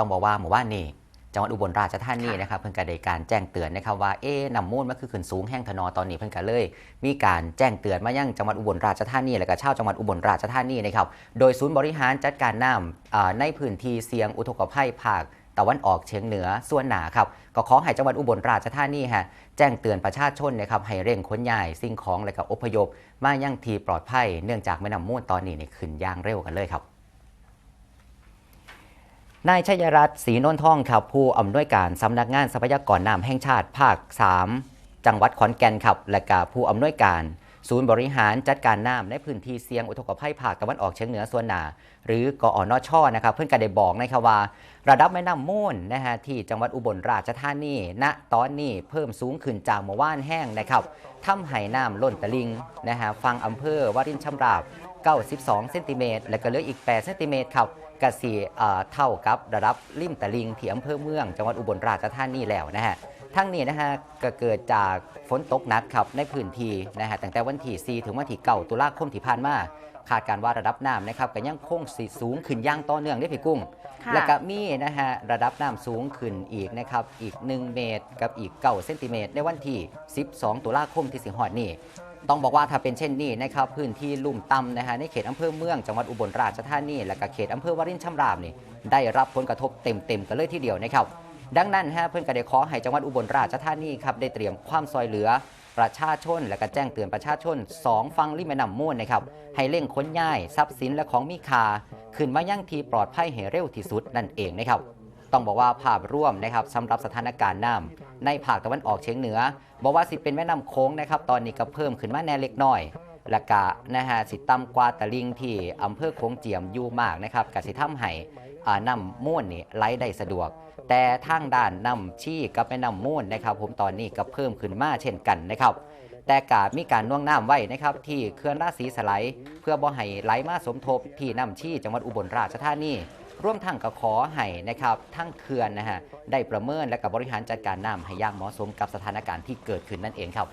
ต้องบอกว่าหมู่บ้านนี้จังหวัดอุบลราชธานีนะครับเพิ่นก็ได้การแจ้งเตือนนะครับว่าเอ๊ะน้ำมูลมันคือขึ้นสูงแห้งทนอตอนนี้เพิ่นก็เลย มีการแจ้งเตือนมายังจังหวัดอุบลราชธานีและก็ชาวจังหวัดอุบลราชธานีนะครับโดยศูนย์บริหารจัดการน้ำอ่าในพื้นที่เสี่ยงอุทกภัยภาคตะวันออกเฉียงเหนือส่วนหนาครับก็ขอให้จังหวัดอุบลราชธานีฮะแจ้งเตือนประชาชนนะครับให้เร่งขนย้ายสิ่งของและก็อพยพ มายังที่ปลอดภัยเนื่องจากแม่น้ำมูลตอนนี้เนี่ยขึ้นอย่างเร็วกันเลยครับ นายชัยรัตน์ศรีนนทองครับผู้อำนวยการสำนักงานทรัพยากรน้ำแห่งชาติภาค 3 จังหวัดขอนแก่นครับและก็ผู้อำนวยการ ศูนย์บริหารจัดการน้ำในพื้นที่เสี่ยงอุทกภัยภาคตะวันออกเฉียงเหนือส่วนหนา หรือกอนชนะครับเพื่อนก็ได้บอกนะครับว่า ระดับแม่น้ำมูลนะฮะที่จังหวัดอุบลราชธานีณตอนนี้เพิ่มสูงขึ้นจากเมื่อวานแห้งนะครับทำให้น้ำล้นตลิ่งนะฮะฟังอำเภอวารินชำราบ 92 เซนติเมตรและก็เหลืออีก 8 เซนติเมตรครับกสีเอ่อเท่ากับระดับริมตลิ่งที่อำเภอเมือง จังหวัดอุบลราชธานีแล้วนะฮะ ทั้งนี้นะฮะก็เกิดจากฝนตกหนักครับในพื้นที่นะฮะตั้งแต่วันที่4ถึงวันที่9ตุลาคมที่ผ่านมาคาดการณ์ว่าระดับน้ำนะครับก็ยังคงสิสูงขึ้นอย่างต่อเนื่องได้พี่กุ้ง ค่ะแล้วก็มีนะฮะระดับน้ำสูงขึ้นอีกนะครับอีก 1 เมตรกับอีก9เซนติเมตรในวันที่ 12 ตุลาคมที่สิงหอดนี้ต้องบอกว่าถ้าเป็นเช่นนี้นะครับพื้นที่ลุ่มต่ำนะฮะในเขตอำเภอเมืองจังหวัดอุบลราชธานีและก็เขตอำเภอวารินชำราบนี่ได้รับผลกระทบเต็มๆกันเลยทีเดียวนะครับ ดังนั้นฮะเพื่อนก็ได้ขอให้จังหวัดอุบลราชธานีครับได้เตรียมความซอยเหลือประชาชน และก็แจ้งเตือนประชาชน 2 ฟังริมแม่น้ำมูลนะครับให้เร่งค้นย้ายทรัพย์สินและของมีค่าขึ้นมายั่งที่ปลอดภัยให้เร็วที่สุดนั่นเองนะครับต้องบอกว่าภาพร่วมนะครับสำหรับสถานการณ์น้ำในภาคตะวันออกเฉียงเหนือบอกว่าสิเป็นแม่น้ำโค้งนะครับตอนนี้ก็เพิ่มขึ้นมาแน่เล็กน้อย และกะนะฮะสิต่ำกว่าตะลิงที่อำเภอโค้งเจียมอยู่มากนะครับกสิทำให้อ่าน้ำม่วนนี่ไหลได้สะดวก แต่ทางด้านน้ำชี้กับแม่น้ำมูลนะครับ ผมตอนนี้ก็เพิ่มขึ้นมาเช่นกันนะครับ แต่กามีการน่วงน้ำไว้นะครับ ที่เขื่อนราศีสไลด์เพื่อบ่ให้ไหลมาสมทบที่น้ำชี้จังหวัดอุบลราชธานีร่วมทั้งก็ขอให้นะครับทั้งเขื่อนนะฮะได้ประเมินและกับบริหารจัดการน้ำให้ย่างเหมาะสมกับสถานการณ์ที่เกิดขึ้นนั่นเองครับ